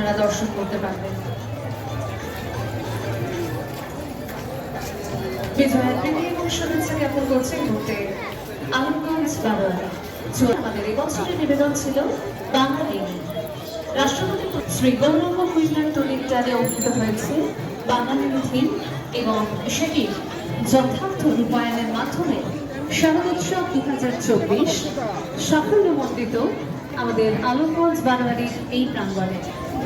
আপনারা দর্শন করতে পারবেন। হয়েছে এবং সেটি যথার্থ রূপায়ণের মাধ্যমে শারদোৎসব দু হাজার চব্বিশ সাফল্যমণ্ডিত আমাদের আলমগঞ্জ বারোয়ারির এই প্রাঙ্গণে।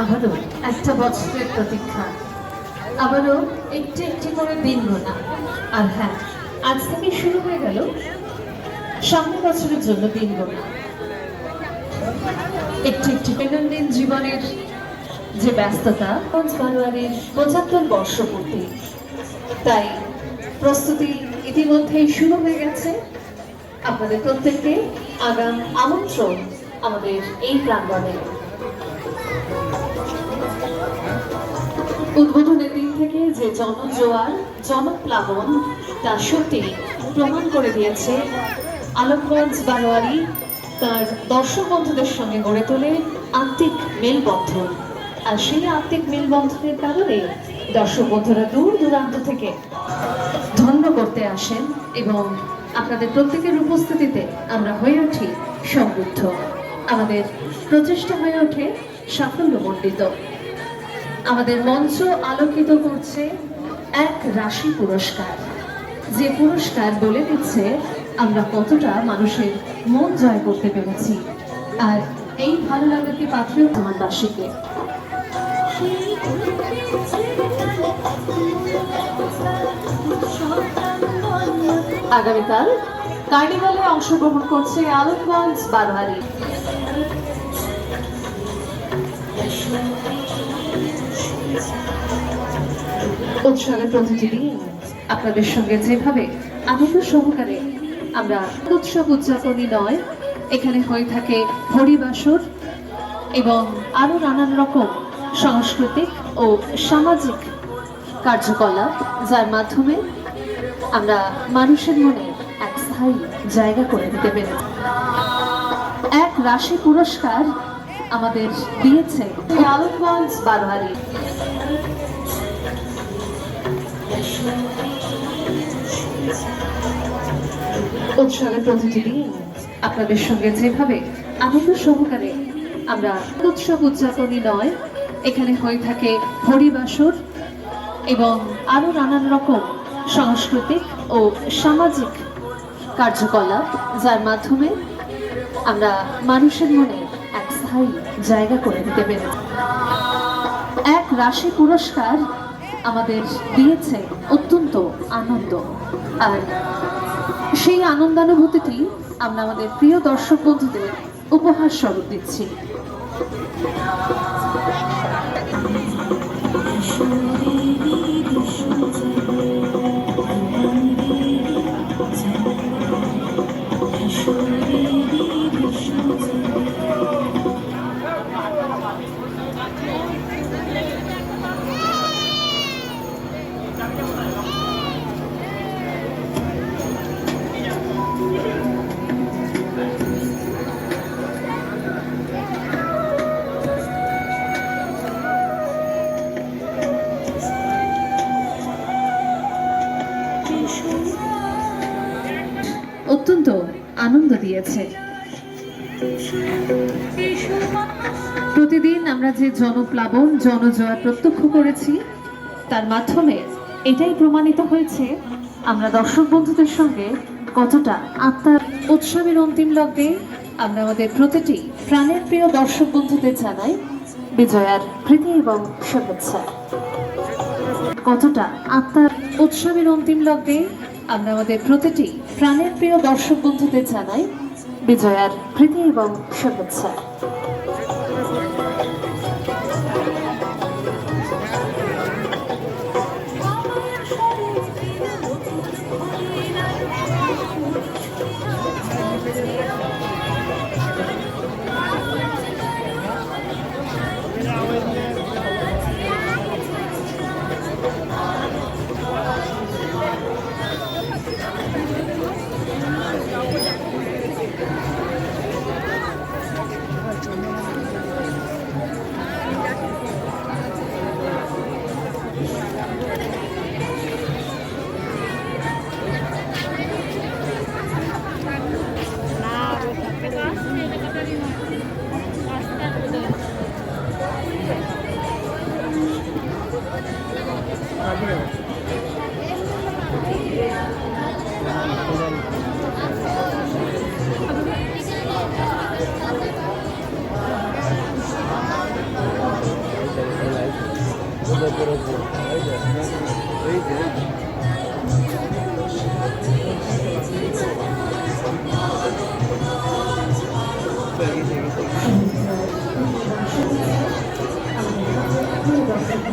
আবারও একটা বছরের প্রতীক্ষা। আবারও একটি একটি করে দিন গোনা আর হ্যাঁ আজ থেকে শুরু হয়ে গেল সামনের বছরের জন্য দিন গোনা একটি একটি দৈনন্দিন জীবনের যে ব্যস্ততা পঞ্চ বারোয়ারির পঁচাত্তর বর্ষপূর্তি। তাই প্রস্তুতি ইতিমধ্যেই শুরু হয়ে গেছে। আপনাদের প্রত্যেককে আগাম আমন্ত্রণ আমাদের এই প্রাঙ্গণে। উদ্বোধনের দিন থেকে যে জনজোয়ার জনপ্লাবন তা সত্যি প্রমাণ করে দিয়েছে আলমগঞ্জ বারোয়ারি তার দর্শক বন্ধুদের সঙ্গে গড়ে তোলে আত্মিক মেলবন্ধন। আর সেই আত্মিক মেলবন্ধনের কারণে দর্শক বন্ধুরা দূর দূরান্ত থেকে ধন্য করতে আসেন এবং আপনাদের প্রত্যেকের উপস্থিতিতে আমরা হয়ে উঠি সমৃদ্ধ। আমাদের প্রচেষ্টা হয়ে ওঠে সাফল্যমণ্ডিত। আমাদের মঞ্চ আলোকিত করছে এক রাশি পুরস্কার। যে পুরস্কার বলে দিচ্ছে, আমরা কতটা মানুষের মন জয় করতে পেরেছি। আর এই ভালো লাগাকে পাত্রেও তোমার বাসীকে আগামীকাল কার্নিভালে অংশগ্রহণ করছে আলমগঞ্জ বারোয়ারি। উৎসবের প্রতিটি দিন আপনাদের সঙ্গে যেভাবে আনন্দ সহকারে আমরা উৎসব উদযাপনই নয়, এখানে হয়ে থাকে হরিবাসর এবং আরও নানান রকম সাংস্কৃতিক ও সামাজিক কার্যকলাপ, যার মাধ্যমে আমরা মানুষের মনে এক স্থায়ী জায়গা করে দিতে পেরেছি এক রাশি পুরস্কার আমাদের দিয়েছে আলমগঞ্জ বারোয়ারি। উৎসবের প্রতিটি দিন আপনাদের সঙ্গে যেভাবে আনন্দ সহকারে আমরা উৎসব উদযাপনই নয়, এখানে হয়ে থাকে হরিবাসর এবং আরও নানান রকম সাংস্কৃতিক ও সামাজিক কার্যকলাপ, যার মাধ্যমে আমরা মানুষের মনে এক স্থায়ী জায়গা করে দিতে পেরেছি এক রাশি পুরস্কার আমাদের দিয়েছে অত্যন্ত আনন্দ। আর সেই আনন্দানুভূতিটি আমরা আমাদের প্রিয় দর্শক বন্ধুদের উপহার স্বরূপ দিচ্ছি। অত্যন্ত আনন্দ দিয়েছে। প্রতিদিন আমরা যে জনপ্লাবন, জনজয় প্রত্যক্ষ করেছি, তার মাধ্যমে এটাই প্রমাণিত হয়েছে আমরা দর্শক বন্ধুদের সঙ্গে কতটা আত্মার উৎসবের অন্তিম লগ্নে আমরা আমাদের প্রতিটি প্রাণের প্রিয় দর্শক বন্ধুদের জানাই বিজয়ার প্রীতি এবং শুভেচ্ছা। কতটা আত্মার উৎসবের অন্তিম লগ্নে আমরা আমাদের প্রতিটি প্রাণের প্রিয় দর্শক বন্ধুদের জানাই বিজয়ার প্রীতি এবং শুভেচ্ছা।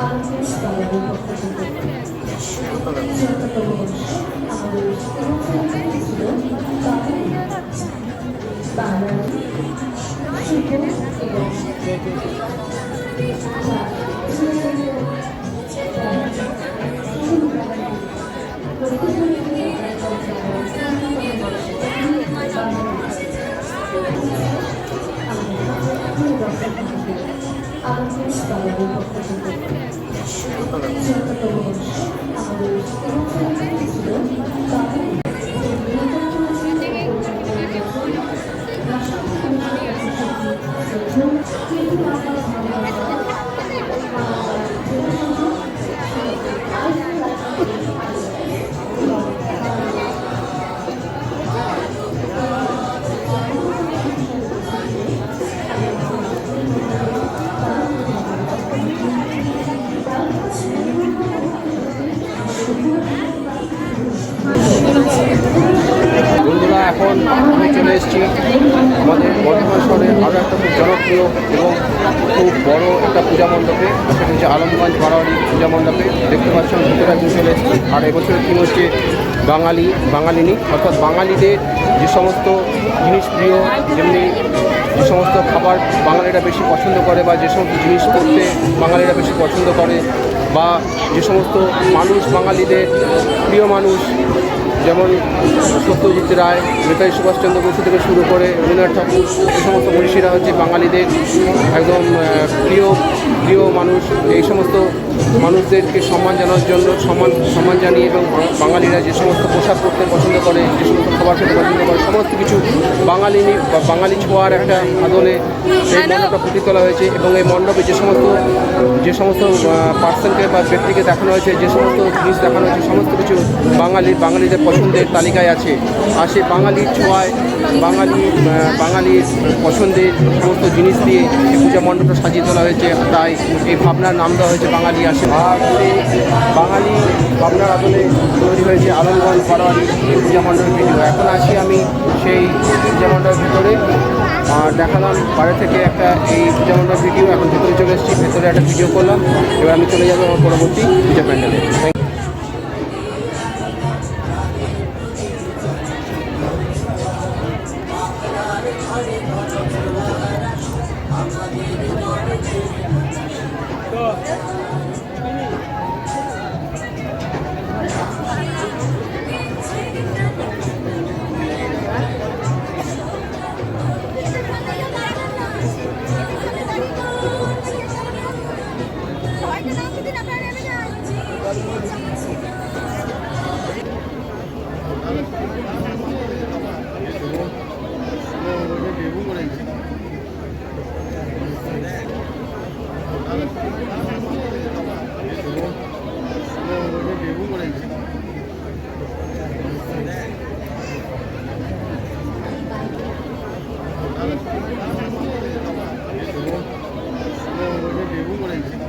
I'm just going to বন্ধুরা এখন আমি চলে এসেছি আমাদের বর্ধমান শহরের আরও একটা খুব জনপ্রিয় এবং খুব বড় একটা পূজা মণ্ডপে। সেটা হচ্ছে আলমগঞ্জ বারোয়ারি পূজা মণ্ডপে। দেখতে পাচ্ছেন, ভিতরে একদিন চলে এসেছি। আর এবছরের থিম হচ্ছে বাঙালি, বাঙালিনী। অর্থাৎ বাঙালিদের যে সমস্ত জিনিস প্রিয়, যেমনি যে সমস্ত খাবার বাঙালিরা বেশি পছন্দ করে বা যে সমস্ত জিনিস করতে বাঙালিরা বেশি পছন্দ করে বা যে সমস্ত মানুষ বাঙালিদের প্রিয় মানুষ যেমন সত্যজিৎ রায়, নেতাজি সুভাষচন্দ্র বসু থেকে শুরু করে রবীন্দ্রনাথ ঠাকুর, এই সমস্ত মনীষীরা হচ্ছে বাঙালিদের একদম প্রিয় প্রিয় মানুষ। এই সমস্ত মানুষদেরকে সম্মান জানানোর জন্য, সম্মান সম্মান জানিয়ে এবং বাঙালিরা যে সমস্ত পোশাক পরতে পছন্দ করে, যে সমস্ত খাবার খেতে পছন্দ করে, সমস্ত কিছু বাঙালি বা বাঙালি ছোঁয়ার একটা আদলে এই মণ্ডপটা ফুটিয়ে তোলা হয়েছে এবং এই মণ্ডপে যে সমস্ত যে সমস্ত পার্সনকে বা ব্যক্তিকে দেখানো হয়েছে, যে সমস্ত জিনিস দেখানো হয়েছে, সমস্ত কিছু বাঙালি, বাঙালিদের পছন্দের তালিকায় আছে আর বাঙালির ছোঁয়ায় বাঙালি বাঙালির পছন্দের সমস্ত জিনিস দিয়ে এই পূজা মণ্ডপটা সাজিয়ে তোলা হয়েছে। তাই এই ভাবনার নাম দেওয়া হয়েছে বাঙালি আসে বাঙালি ভাবনার আদলে তৈরি হয়েছে আলমগঞ্জ বারোয়ারি এই পূজা মণ্ডপের ভিডিও এখন আছি আমি সেই পূজা মণ্ডপের ভিতরে। আর দেখালাম বাইরে থেকে একটা এই পূজা মণ্ডপের ভিডিও। এখন ভেতরে চলে এসেছি, ভেতরে একটা ভিডিও করলাম। এবার আমি চলে যাব আমার পরবর্তী পূজা প্যান্ডেলে। 원래 매운 거랑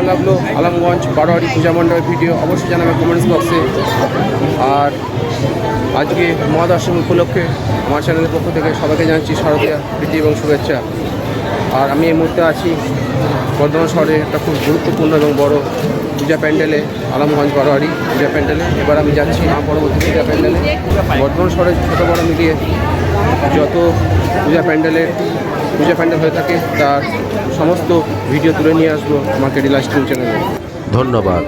কেমন লাগল? আলমগঞ্জ, বারোয়ারি পূজা মণ্ডপের ভিডিও অবশ্যই জানাবে কমেন্টস বক্সে আর আজকে মহাদশমী উপলক্ষে আমার চ্যানেলের পক্ষ থেকে সবাইকে জানাচ্ছি শারদীয়া প্রীতি এবং শুভেচ্ছা। আর আমি এই মুহূর্তে আছি বর্ধমান শহরে একটা খুব গুরুত্বপূর্ণ এবং বড় পূজা প্যান্ডেলে, আলমগঞ্জ, বারোয়ারি পূজা প্যান্ডেলে। এবার আমি যাচ্ছি আমার পরবর্তী পূজা প্যান্ডেলে। বর্ধমান শহরে ছোটো বড় মিলিয়ে যত পূজা প্যান্ডেলের, পূজা প্যান্ডেল হয়ে থাকে, তার সমস্ত ভিডিও তুলে নিয়ে আসব আমার লাইভ স্ট্রিম চ্যানেলে ধন্যবাদ।